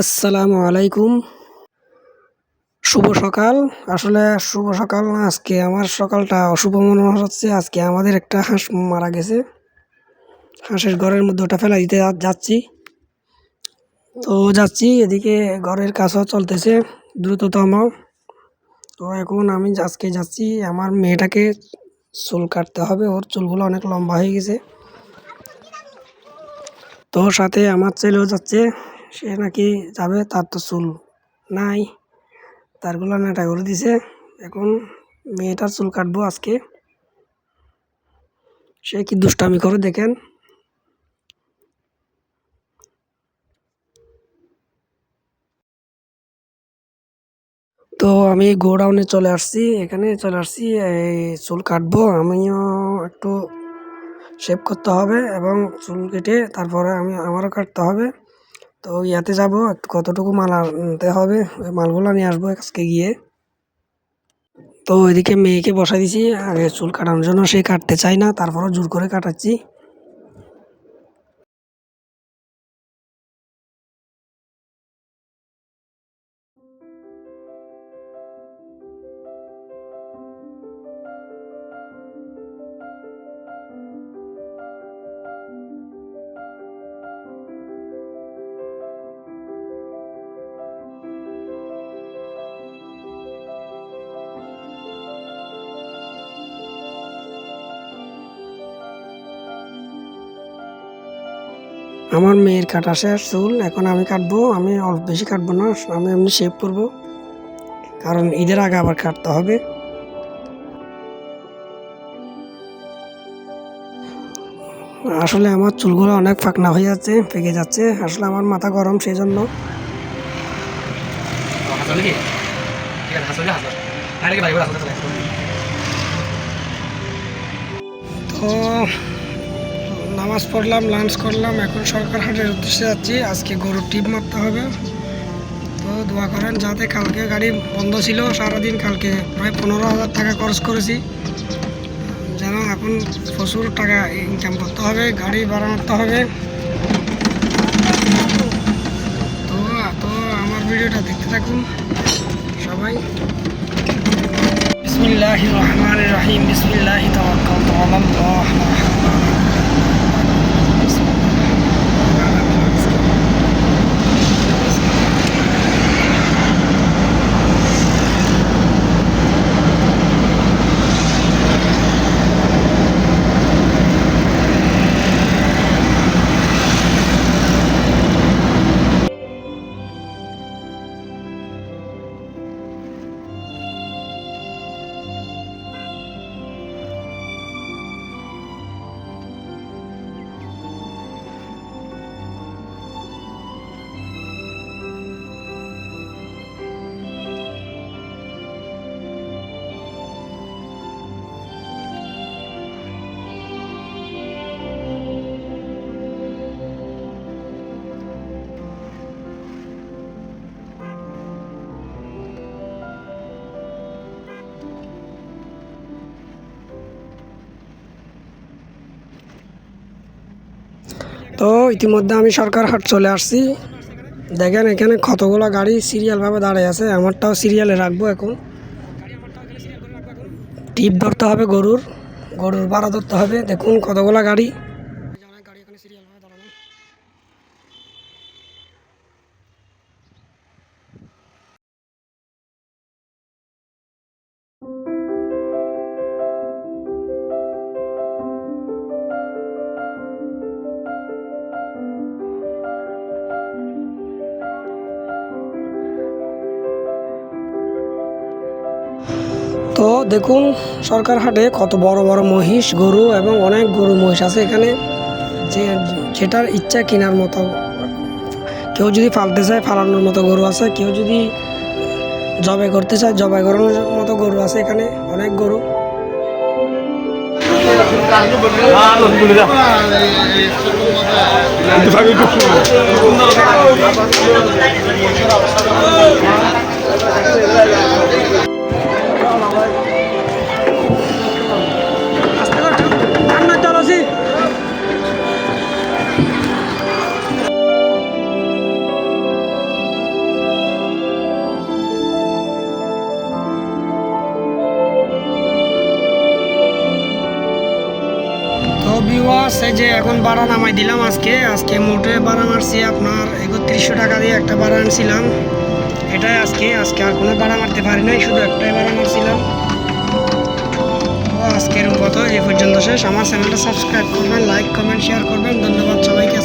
আসসালামু আলাইকুম। শুভ সকাল। আসলে শুভ সকাল না, আজকে আমার সকালটা অশুভ মনে হচ্ছে। আজকে আমাদের একটা হাঁস মারা গেছে। হাঁসের ঘরের মধ্যে ওটা ফেলা দিতে যাচ্ছি। তো যাচ্ছি, এদিকে ঘরের কাজও চলতেছে, দ্রুততম। তো এখন আমি আজকে যাচ্ছি, আমার মেয়েটাকে চুল কাটতে হবে। ওর চুলগুলো অনেক লম্বা হয়ে গেছে। তো সাথে আমার ছেলেও যাচ্ছে। সে নাকি যাবে, তার তো চুল নাই, তারগুলো নাটা করে দিছে। এখন মেয়েটার চুল কাটবো আজকে। সে কি দুষ্টামি করে দেখেন? তো আমি গোডাউনে চলে আসছি, এখানে চলে আসছি চুল কাটবো, আমিও একটু শেভ করতে হবে এবং চুল কেটে তারপরে আমি আমারও কাটতে হবে। তো ইয়াতে যাব একটু কতটুকু মাল আনতে হবে, ওই মালগুলো নিয়ে আসব আজকে গিয়ে। তো ওইদিকে মেয়েকে বসাই দিছি, আগে চুল কাটানোর জন্য, সে কাটতে চায় না, তারপরও জোর করে কাটাচ্ছি। আমার মেয়ের কাটা শেষ চুল, এখন আমি কাটবো, আমি অল্প বেশি কাটবো না, আমি এমনি শেভ করব। কারণ ঈদের আগে আবার কাটতে হবে। আসলে আমার চুলগুলো অনেক ফাঁকনা হয়ে যাচ্ছে, পেকে যাচ্ছে, আসলে আমার মাথা গরম সেই জন্য তো নামাজ পড়লাম লাঞ্চ করলাম, এখন সরকার হাটের উদ্দেশ্যে যাচ্ছি। আজকে গরুর টিপ মারতে হবে। তো দোয়া করেন, যাতে কালকে গাড়ি বন্ধ ছিল, সারাদিন কালকে প্রায় পনেরো হাজার টাকা খরচ করেছি। যেন এখন প্রচুর টাকা ইনকাম করতে হবে, গাড়ি ভাড়া মারতে হবে। তো তো আমার ভিডিওটা দেখতে থাকুন, সবাই। বিসমিল্লাহ রহমান রহিম বিসমিল্লাহ তাওয়াক্কালতু আলাল্লাহ। তো ইতিমধ্যে আমি সরকার হাট চলে আসছি। দেখেন এখানে কতগুলো গাড়ি সিরিয়ালভাবে দাঁড়িয়ে আছে। আমারটাও সিরিয়ালে রাখব এখন। টিপ ধরতে হবে গরুর। গরুর ভাড়া ধরতে হবে। দেখুন কতগুলো গাড়ি। তো দেখুন সরকার হাটে কত বড় বড় মহিষ, গরু এবং অনেক গরু মহিষ আছে এখানে। যে যেটার ইচ্ছা কেনার মতো। কেউ যদি ফালতে চায় ফালানোর মতো গরু আছে। কেউ যদি জবাই করতে চায় জবাই করানোর মতো গরু আছে এখানে, অনেক গরু। আলহামদুলিল্লাহ আছে যে এখন বাড়া নামাই দিলাম আজকে। আজকে মোটে বাড়া মারছি আপনার একত্রিশশো টাকা দিয়ে একটা বাড়া আনছিলাম। এটাই আজকে আজকে আর কোনো বাড়া মারতে পারি নাই, শুধু একটাই বাড়া মারছিলাম। তো আজকের মতো এ পর্যন্ত শেষ। আমার চ্যানেলটা সাবস্ক্রাইব করবেন, লাইক, কমেন্ট, শেয়ার করবেন। ধন্যবাদ সবাইকে